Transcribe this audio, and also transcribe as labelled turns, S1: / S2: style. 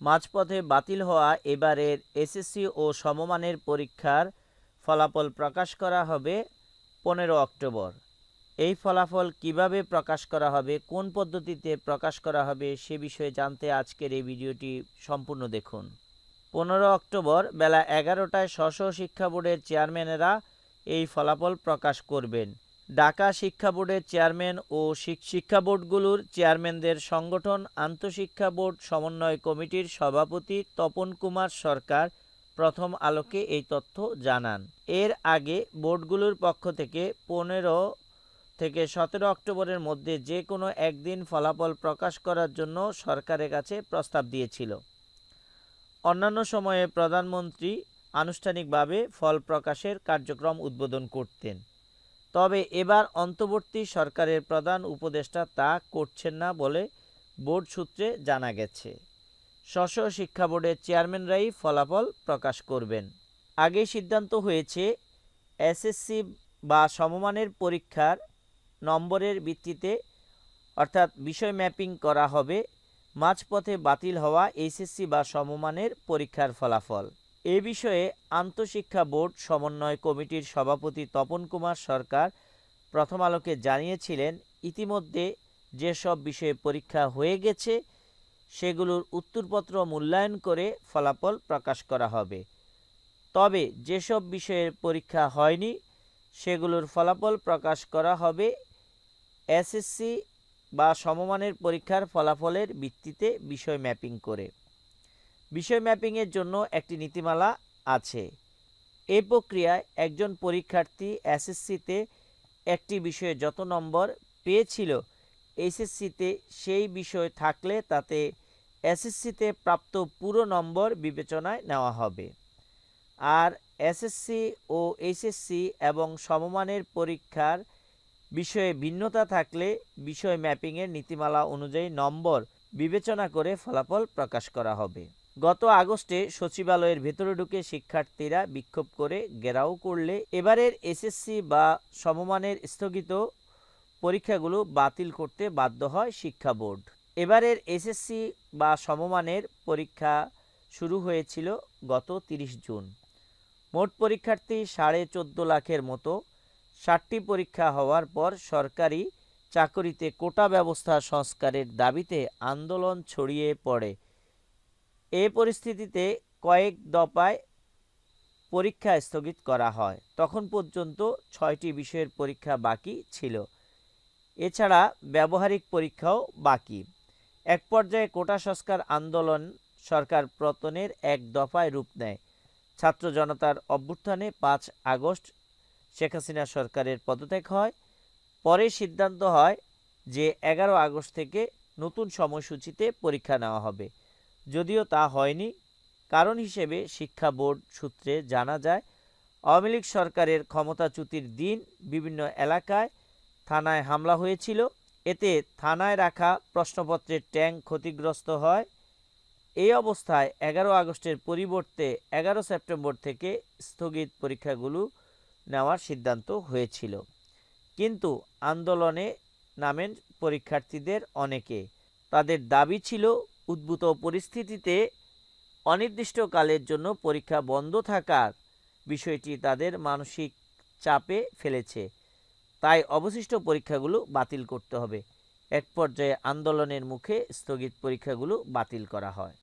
S1: মাঝপথে বাতিল হওয়া এবারের এসএসসি ও সমমানের পরীক্ষার ফলাফল প্রকাশ করা হবে পনেরো অক্টোবর। এই ফলাফল কীভাবে প্রকাশ করা হবে, কোন পদ্ধতিতে প্রকাশ করা হবে সে বিষয়ে জানতে আজকের এই ভিডিওটি সম্পূর্ণ দেখুন। পনেরো অক্টোবর বেলা এগারোটায় স্ব শিক্ষা বোর্ডের চেয়ারম্যানেরা এই ফলাফল প্রকাশ করবেন। ঢাকা শিক্ষা বোর্ডের চেয়ারম্যান ও শিক্ষা বোর্ডগুলোর চেয়ারম্যানদের সংগঠন আন্তঃশিক্ষা বোর্ড সমন্বয় কমিটির সভাপতি তপন কুমার সরকার প্রথম আলোকে এই তথ্য জানান। এর আগে বোর্ডগুলোর পক্ষ থেকে পনেরো থেকে সতেরো অক্টোবরের মধ্যে যে কোনো একদিন ফলাফল প্রকাশ করার জন্য সরকারের কাছে প্রস্তাব দিয়েছিল। অন্যান্য সময়ে প্রধানমন্ত্রী আনুষ্ঠানিকভাবে ফল প্রকাশের কার্যক্রম উদ্বোধন করতেন। তবে এবার অন্তর্বর্তী সরকারের প্রধান উপদেষ্টা তা করছেন না বলে বোর্ড সূত্রে জানা গেছে। স্ব শিক্ষা বোর্ডের চেয়ারম্যানরাই ফলাফল প্রকাশ করবেন। আগেই সিদ্ধান্ত হয়েছে, এসএসসি বা সমমানের পরীক্ষার নম্বরের ভিত্তিতে, অর্থাৎ বিষয় ম্যাপিং করা হবে, মাঝপথে বাতিল হওয়া এইচএসসি বা সমমানের পরীক্ষার ফলাফল। এ বিষয়ে আন্তঃশিক্ষা বোর্ড সমন্বয় কমিটির সভাপতি তপন কুমার সরকার প্রথম আলোকে জানিয়েছিলেন, ইতিমধ্যে যেসব বিষয়ে পরীক্ষা হয়ে গেছে, সেগুলোর উত্তরপত্র মূল্যায়ন করে ফলাফল প্রকাশ করা হবে। তবে যেসব বিষয়ের পরীক্ষা হয়নি, সেগুলোর ফলাফল প্রকাশ করা হবে এসএসসি বা সমমানের পরীক্ষার ফলাফলের ভিত্তিতে বিষয় ম্যাপিং করে। বিষয় ম্যাপিংয়ের জন্য একটি নীতিমালা আছে। এই প্রক্রিয়ায় একজন পরীক্ষার্থী এসএসসিতে একটি বিষয়ে যত নম্বর পেয়েছিল এসএসসিতে সেই বিষয় থাকলে তাতে এসএসসিতে প্রাপ্ত পুরো নম্বর বিবেচনায় নেওয়া হবে। আর এসএসসি ও এইচএসসি এবং সমমানের পরীক্ষার বিষয়ে ভিন্নতা থাকলে বিষয় ম্যাপিংয়ের নীতিমালা অনুযায়ী নম্বর বিবেচনা করে ফলাফল প্রকাশ করা হবে। গত আগস্টে সচিবালয়ের ভেতরে ঢুকে শিক্ষার্থীরা বিক্ষোভ করে ঘেরাও করলে এবারের এসএসসি বা সমমানের স্থগিত পরীক্ষাগুলো বাতিল করতে বাধ্য হয় শিক্ষা বোর্ড। এবারের এসএসসি বা সমমানের পরীক্ষা শুরু হয়েছিল গত তিরিশ জুন। মোট পরীক্ষার্থী সাড়ে চোদ্দ লাখের মতো। ষাটটি পরীক্ষা হওয়ার পর সরকারি চাকরিতে কোটা ব্যবস্থা সংস্কারের দাবিতে আন্দোলন ছড়িয়ে পড়ে। এ পরিস্থিতিতে কয়েক দফায় পরীক্ষা স্থগিত করা হয়। তখন পর্যন্ত ছয়টি বিষয়ের পরীক্ষা বাকি ছিল। এছাড়া ব্যবহারিক পরীক্ষাও বাকি। এক পর্যায়ে কোটা সংস্কার আন্দোলন সরকার পতনের এক দফায় রূপ নেয়। ছাত্র জনতার অভ্যুত্থানে পাঁচ আগস্ট শেখ হাসিনা সরকারের পদত্যাগ হয়। পরে সিদ্ধান্ত হয় যে এগারো আগস্ট থেকে নতুন সময়সূচিতে পরীক্ষা নেওয়া হবে। যদিও তা হয়নি। কারণ হিসেবে শিক্ষা বোর্ড সূত্রে জানা যায়, আওয়ামী লীগ সরকারের ক্ষমতাচ্যুতির দিন বিভিন্ন এলাকায় থানায় হামলা হয়েছিল। এতে থানায় রাখা প্রশ্নপত্রের ট্যাঙ্ক ক্ষতিগ্রস্ত হয়। এই অবস্থায় এগারো আগস্টের পরিবর্তে এগারো সেপ্টেম্বর থেকে স্থগিত পরীক্ষাগুলো নেওয়ার সিদ্ধান্ত হয়েছিল। কিন্তু আন্দোলনে নামেন পরীক্ষার্থীদের অনেকে। তাদের দাবি ছিল উদ্ভূত পরিস্থিতিতে অনির্দিষ্টকালের জন্য পরীক্ষা বন্ধ থাকার বিষয়টি তাদের মানসিক চাপে ফেলেছে। তাই অবশিষ্ট পরীক্ষাগুলো বাতিল করতে হবে। এক পর্যায়ে আন্দোলনের মুখে স্থগিত পরীক্ষাগুলো বাতিল করা হয়।